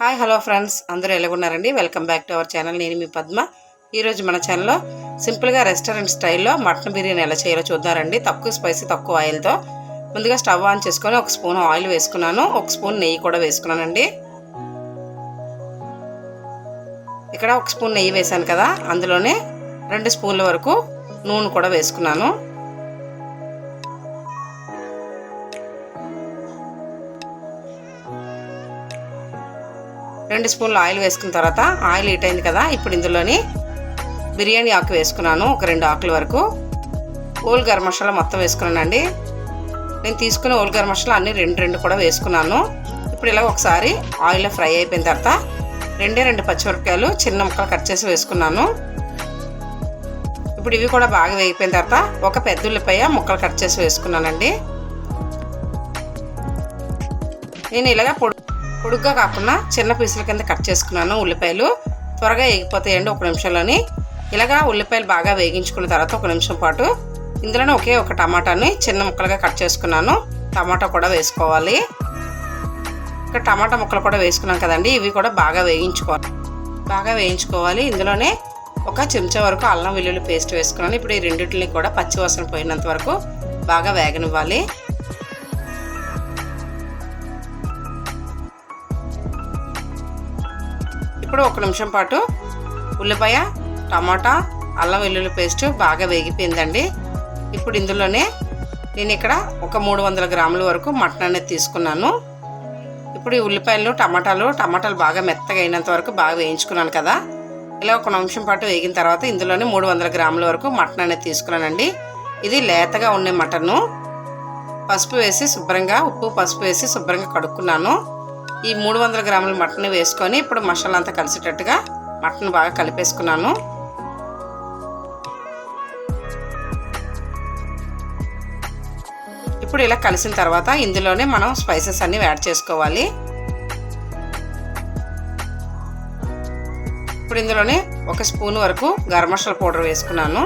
Hi hello friends. అందరూ ఎలాగున్నారండి? Welcome back to our channel. నేను మీ పద్మ. ఈరోజు మన ఛానల్లో సింపుల్గా రెస్టారెంట్ స్టైల్లో మటన్ బిర్యానీ ఎలా చేయాలో చూద్దారండి తక్కువ స్పైసీ తక్కువ ఆయిల్తో. ముందుగా స్టవ్ ఆన్ చేసుకొని ఒక స్పూన్ ఆయిల్ వేసుకున్నాను. ఒక స్పూన్ నెయ్యి కూడా వేసుకున్నానండి. ఇక్కడ ఒక స్పూన్ నెయ్యి వేసాను కదా. అందులోనే రెండు స్పూన్ల వరకు నూనె కూడా వేసుకున్నాను. రెండు స్పూన్లు ఆయిల్ వేసుకున్న తర్వాత ఆయిల్ హీట్ అయింది కదా ఇప్పుడు ఇందులోని బిర్యానీ ఆకు వేసుకున్నాను ఒక రెండు ఆకుల వరకు. ఓల్ గరం మసాలా మొత్తం వేసుకున్నానండి. నేను తీసుకున్న ఓల్ గరం మసాలా అన్ని రెండు రెండు కూడా వేసుకున్నాను. ఇప్పుడు ఇలా ఒకసారి ఆయిల్లో ఫ్రై అయిపోయిన తర్వాత రెండే రెండు పచ్చిమిరపకాయలు చిన్న ముక్కలు కట్ చేసి వేసుకున్నాను. ఇప్పుడు ఇవి కూడా బాగా వేగిపోయిన తర్వాత ఒక పెద్ద ఉల్లిపాయ ముక్కలు కట్ చేసి వేసుకున్నానండి. నేను ఇలాగ పొడి పొడుగ్గా కాకుండా చిన్న పీసుల కింద కట్ చేసుకున్నాను ఉల్లిపాయలు. త్వరగా వేగిపోతాయండి ఒక నిమిషంలోని. ఇలాగా ఉల్లిపాయలు బాగా వేగించుకున్న తర్వాత ఒక నిమిషం పాటు ఇందులోనే ఒకే ఒక టమాటాని చిన్న ముక్కలుగా కట్ చేసుకున్నాను. టమాటా కూడా వేసుకోవాలి. ఇక్కడ టమాటా ముక్కలు కూడా వేసుకున్నాం కదండి ఇవి కూడా బాగా వేయించుకోవాలి బాగా వేయించుకోవాలి. ఇందులోనే ఒక చెంచా వరకు అల్లం వెల్లుల్లి పేస్ట్ వేసుకున్నాను. ఇప్పుడు ఈ రెండింటిని కూడా పచ్చివాసన పోయినంత వరకు బాగా వేగనివ్వాలి. ఇప్పుడు ఒక నిమిషం పాటు ఉల్లిపాయ టమాటా అల్లం వెల్లుల్లి పేస్ట్ బాగా వేగిపోయిందండి. ఇప్పుడు ఇందులోనే నేను ఇక్కడ ఒక మూడు వందల గ్రాముల వరకు మటన్ అనేది తీసుకున్నాను. ఇప్పుడు ఈ ఉల్లిపాయలు టమాటాలు టమాటాలు బాగా మెత్తగా అయినంత వరకు బాగా వేయించుకున్నాను కదా. ఇలా ఒక నిమిషం పాటు వేగిన తర్వాత ఇందులోనే మూడు వందల గ్రాముల వరకు మటన్ అనేది తీసుకున్నానండి. ఇది లేతగా ఉండే మటను. పసుపు వేసి శుభ్రంగా ఉప్పు పసుపు వేసి శుభ్రంగా కడుక్కున్నాను. ఈ మూడు వందల గ్రాముల మటన్ వేసుకొని ఇప్పుడు మసాలా అంతా కలిసేటట్టుగా మటన్ బాగా కలిపేసుకున్నాను. ఇప్పుడు ఇలా కలిసిన తర్వాత ఇందులోనే మనం స్పైసెస్ అన్నీ యాడ్ చేసుకోవాలి. ఇప్పుడు ఇందులోనే ఒక స్పూన్ వరకు గరం మసాలా పౌడర్ వేసుకున్నాను.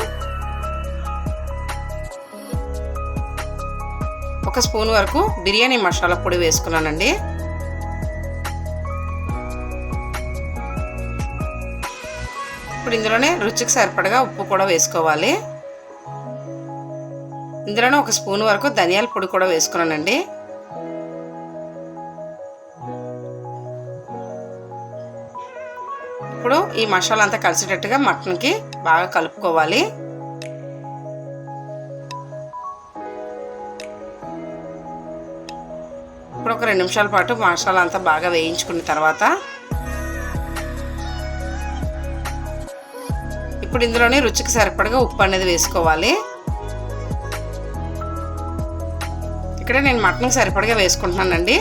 ఒక స్పూన్ వరకు బిర్యానీ మసాలా పొడి వేసుకున్నానండి. ఇప్పుడు ఇందులోనే రుచికి సరిపడగా ఉప్పు కూడా వేసుకోవాలి. ఇందులోనే ఒక స్పూన్ వరకు ధనియాల పొడి కూడా వేసుకున్నానండి. ఇప్పుడు ఈ మసాలా అంతా కలిసేటట్టుగా మటన్కి బాగా కలుపుకోవాలి. ఇప్పుడు ఒక రెండు నిమిషాల పాటు మసాలా అంతా బాగా వేయించుకున్న తర్వాత ఇప్పుడు ఇందులోనే రుచికి సరిపడగా ఉప్పు అనేది వేసుకోవాలి. ఇక్కడ నేను మటన్కి సరిపడగా వేసుకుంటున్నానండి.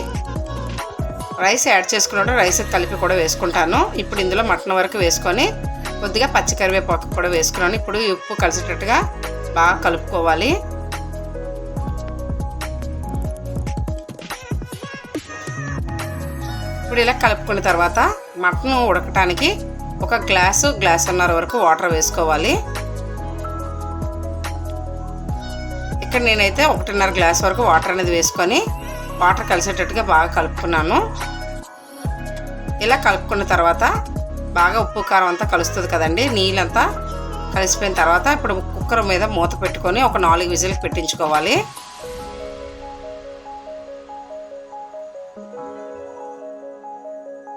రైస్ యాడ్ చేసుకున్నప్పుడు రైస్ కలిపి కూడా వేసుకుంటాను. ఇప్పుడు ఇందులో మటన్ వరకు వేసుకొని కొద్దిగా పచ్చి కరివేపాకు కూడా వేసుకున్నాను. ఇప్పుడు ఉప్పు కలిసేటట్టుగా బాగా కలుపుకోవాలి. ఇప్పుడు ఇలా కలుపుకున్న తర్వాత మటన్ ఉడకటానికి ఒక గ్లాసు గ్లాసున్నర వరకు వాటర్ వేసుకోవాలి. ఇక్కడ నేనైతే ఒకటిన్నర గ్లాస్ వరకు వాటర్ అనేది వేసుకొని వాటర్ కలిసేటట్టుగా బాగా కలుపుకున్నాను. ఇలా కలుపుకున్న తర్వాత బాగా ఉప్పు కారం అంతా కలుస్తుంది కదండి. నీళ్ళంతా కలిసిపోయిన తర్వాత ఇప్పుడు కుక్కర్ మీద మూత పెట్టుకొని ఒక నాలుగు విజిల్కి పెట్టించుకోవాలి.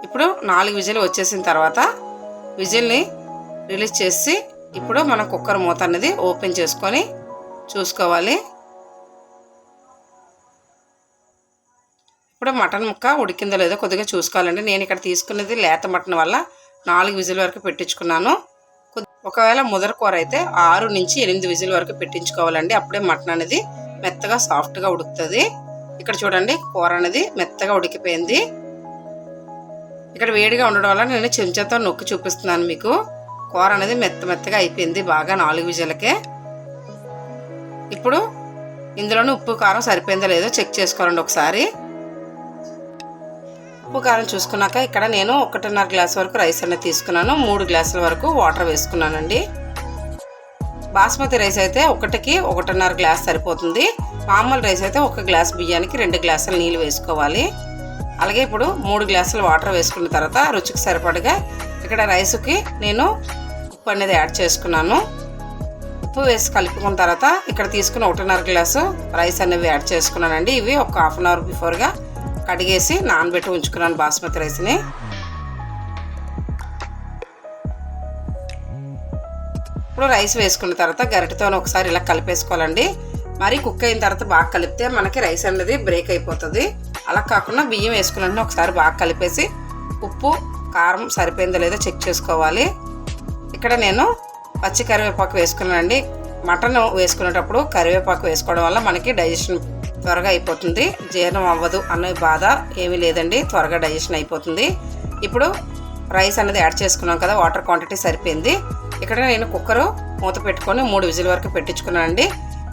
ఇప్పుడు నాలుగు విజిల్ వచ్చేసిన తర్వాత విజిల్ని రిలీజ్ చేసి ఇప్పుడు మనం కుక్కర్ మూత అనేది ఓపెన్ చేసుకొని చూసుకోవాలి. ఇప్పుడు మటన్ ముక్క ఉడికిందో లేదో కొద్దిగా చూసుకోవాలండి. నేను ఇక్కడ తీసుకున్నది లేత మటన్ వల్ల నాలుగు విజిల్ వరకు పెట్టించుకున్నాను. ఒకవేళ ముదర కూర అయితే ఆరు నుంచి ఎనిమిది విజిల్ వరకు పెట్టించుకోవాలండి. అప్పుడే మటన్ అనేది మెత్తగా సాఫ్ట్గా ఉడుకుతుంది. ఇక్కడ చూడండి కూర అనేది మెత్తగా ఉడికిపోయింది. ఇక్కడ వేడిగా ఉండడం వల్ల నేను చెంచాతో నొక్కి చూపిస్తున్నాను మీకు. కూర అనేది మెత్త మెత్తగా అయిపోయింది బాగా నాలుగు విజలకే. ఇప్పుడు ఇందులోనే ఉప్పు కారం సరిపోయిందో లేదో చెక్ చేసుకోవాలండి ఒకసారి. ఉప్పు కారం చూసుకున్నాక ఇక్కడ నేను ఒకటిన్నర గ్లాస్ వరకు రైస్ అనేది తీసుకున్నాను. మూడు గ్లాసుల వరకు వాటర్ వేసుకున్నానండి. బాస్మతి రైస్ అయితే ఒకటికి ఒకటిన్నర గ్లాస్ సరిపోతుంది. మామూలు రైస్ అయితే ఒక గ్లాస్ బియ్యానికి రెండు గ్లాసుల నీళ్ళు వేసుకోవాలి. అలాగే ఇప్పుడు మూడు గ్లాసులు వాటర్ వేసుకున్న తర్వాత రుచికి సరిపడగా ఇక్కడ రైస్కి నేను ఉప్పు అనేది యాడ్ చేసుకున్నాను. ఉప్పు వేసి కలుపుకున్న తర్వాత ఇక్కడ తీసుకున్న ఒకటిన్నర గ్లాసు రైస్ అనేవి యాడ్ చేసుకున్నానండి. ఇవి ఒక హాఫ్ అన్ అవర్ బిఫోర్గా కడిగేసి నానబెట్టి ఉంచుకున్నాను బాస్మతి రైస్ని. ఇప్పుడు రైస్ వేసుకున్న తర్వాత గరిటతో ఒకసారి ఇలా కలిపేసుకోవాలండి. మరి కుక్ అయిన తర్వాత బాగా కలిపితే మనకి రైస్ అనేది బ్రేక్ అయిపోతుంది. అలా కాకుండా బియ్యం వేసుకున్న ఒకసారి బాగా కలిపేసి ఉప్పు కారం సరిపోయిందో లేదో చెక్ చేసుకోవాలి. ఇక్కడ నేను పచ్చి కరివేపాకు వేసుకున్నానండి. మటన్ వేసుకునేటప్పుడు కరివేపాకు వేసుకోవడం వల్ల మనకి డైజెషన్ త్వరగా అయిపోతుంది. జీర్ణం అవ్వదు అనే బాధ ఏమీ లేదండి. త్వరగా డైజెషన్ అయిపోతుంది. ఇప్పుడు రైస్ అనేది యాడ్ చేసుకున్నాం కదా వాటర్ క్వాంటిటీ సరిపోయింది. ఇక్కడ నేను కుక్కరు మూత పెట్టుకొని మూడు విజిల్ వరకు పెట్టించుకున్నానండి.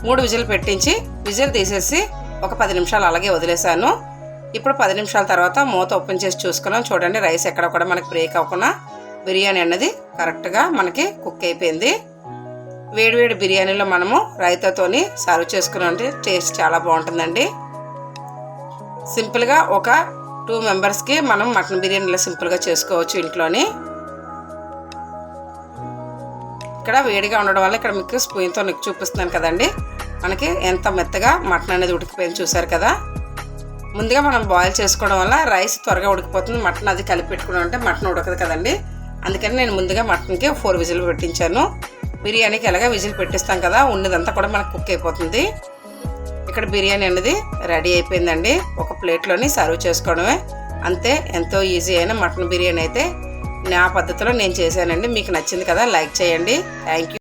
మూడు విజిల్ పెట్టించి విజిల్ తీసేసి ఒక పది నిమిషాలు అలాగే వదిలేశాను. ఇప్పుడు పది నిమిషాల తర్వాత మూత ఓపెన్ చేసి చూసుకున్నాం. చూడండి రైస్ ఎక్కడ కూడా మనకి బ్రేక్ అవ్వకుండా బిర్యానీ అన్నది కరెక్ట్గా మనకి కుక్ అయిపోయింది. వేడివేడి బిర్యానీలో మనము రైతాతోని సర్వ్ చేసుకున్నామంటే టేస్ట్ చాలా బాగుంటుందండి. సింపుల్గా ఒక టూ మెంబర్స్కి మనం మటన్ బిర్యానీలో సింపుల్గా చేసుకోవచ్చు ఇంట్లోని. ఇక్కడ వేడిగా ఉండడం వల్ల ఇక్కడ మీకు స్పూన్తో నీకు చూపిస్తున్నాను కదండి. మనకి ఎంత మెత్తగా మటన్ అనేది ఉడికిపోయింది చూసారు కదా. ముందుగా మనం బాయిల్ చేసుకోవడం వల్ల రైస్ త్వరగా ఉడికిపోతుంది. మటన్ అది కలిపి పెట్టుకున్నాం అంటే మటన్ ఉడకదు కదండి. అందుకని నేను ముందుగా మటన్కి ఫోర్ విజిల్ పెట్టించాను. బిర్యానీకి ఎలాగ విజిల్ పెట్టిస్తాం కదా ఉన్నదంతా కూడా మనకు కుక్ అయిపోతుంది. ఇక్కడ బిర్యానీ అనేది రెడీ అయిపోయిందండి. ఒక ప్లేట్లోని సర్వ్ చేసుకోవడమే. అంతే ఎంతో ఈజీ అయిన మటన్ బిర్యానీ అయితే నా పద్ధతిలో నేను చేశానండి. మీకు నచ్చింది కదా లైక్ చేయండి. Thank you